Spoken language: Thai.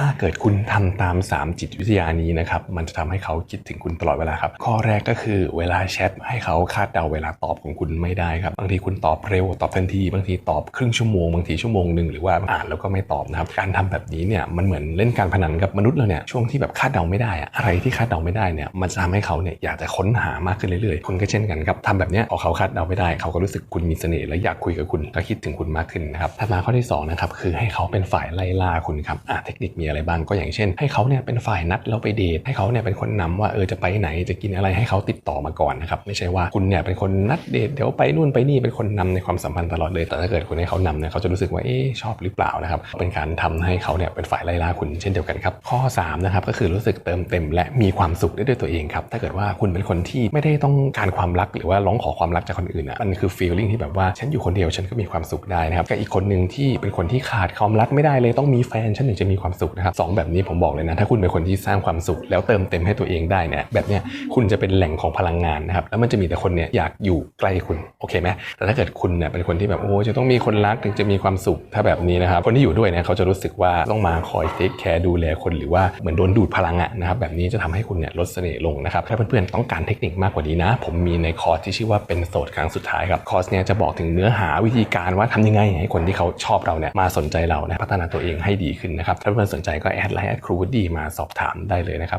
ถ้าเกิดคุณทำตาม 3 จิตวิทยานี้นะครับ มันจะทำให้เขาคิดถึงคุณตลอดเวลาครับ ข้อแรกก็คือเวลาแชทให้เขาคาดเดาเวลาตอบของคุณไม่ได้ครับ บางทีคุณตอบเร็วตอบทันที บางทีตอบครึ่งชั่วโมง บางทีชั่วโมงหนึ่งหรือว่าอ่านแล้วก็ไม่ตอบนะครับ การทำแบบนี้เนี่ยมันเหมือนเล่นการพนันกับมนุษย์เราเนี่ย ช่วงที่แบบคาดเดาไม่ได้อะอะไรที่คาดเดาไม่ได้เนี่ย มันจะทำให้เขาเนี่ยอยากจะค้นหามากขึ้นเรื่อยๆ คุณก็เช่นกันครับทำแบบนี้พอเขาคาดเดาไม่ได้ เขาก็รู้สึกคุณมีเสน่ห์และอยากคุยกับคุณและคิดถึงคุณมากขึ้นนะครับถัดมาข้อที่สองนะครับคือให้เขาเป็นฝ่ายไล่ล่าคุณครับอะเทคนิคมีอะไรบ้างก็อย่างเช่น ให้เขาเนี่ยเป็นฝ่ายนัดแล้วไปเดทให้เขาเนี่ยเป็นคนนำว่าเออจะไปไหนจะกินอะไรให้เขาติดต่อมาก่อนนะครับไม่ใช่ว่าคุณเนี่ยเป็นคนนัดเดทเดี๋ยวไปนู่นไปนี่เป็นคนนำในความสัมพันธ์ตลอดเลย แต่ถ้าเกิดคุณให้เขานำเนี่ยเขาจะรู้สึกว่าเอ๊ชอบหรือเปล่านะครับเป็นการทำให้เขาเนี่ยเป็นฝ่ายไล่ล่าคุณเช่นเดียวกันครับข้อสามนะครับก็คือรู้สึกเติมเต็ม และมีความสุขได้ด้วยตัวเองครับถ้าเกิดว่าคุณเป็นคนที่ไม่ได้ต้องการความรักหรือว่าร้องขอความรักจากคนอื่นอะมันคือ feeling ที่แบบว่าฉันอยู่คนเดียวฉันก็มีความสุขได้นะครับกับอีกคนหนึ่งที่เป็นคนที่ขาดความรักไม่ได้เลยต้องมีแฟนฉันถึงจะมีความสุขนะครับสองแบบนี้ผมบอกเลยนะ ถ้าคุณเป็นคนที่สร้างความสุข แล้วเติมเต็มให้ตัวเองได้เนี่ยแบบเนี้ยคุณจะเป็นแหล่งของพลังงานนะครับแล้วมันจะมีแต่คนเนี่ยอยากอยู่ใกล้คุณโอเคไหมแต่ถ้าเกิดคุณเนี่ยเป็นคนที่แบบโอ้จะต้องมีคนรักถึงจะมีความสุขถ้าแบบนี้นะครับคนที่อยู่ด้วยเนี่ยเขาจะรู้สึกว่าต้องมาคอยเทคแคร์ดูแลคนหรือว่าเหมือนโดนดูดพลังอะนะครับแบบนี้จะทำให้คุณเนี่ยลดเสน่ห์ลงนะครับถ้าเพื่อนๆต้องการเทคนิคมากกว่านี้นะ ผมมีในคอร์สที่ชื่อว่าเป็นโสดครั้งสุดท้ายครับคอร์สเนี่ยจะบอกถึงเนื้อหาวิธีการว่าทำยังไงให้คนที่เขาชอบเราเนี่ยมาสนใจเรานะพัฒนาตัวเองให้ดีขึ้นนะครับถ้าเพื่อนสนใจก็แอดไลน์แอดครูวดีมาสอบถามได้เลยนะครับ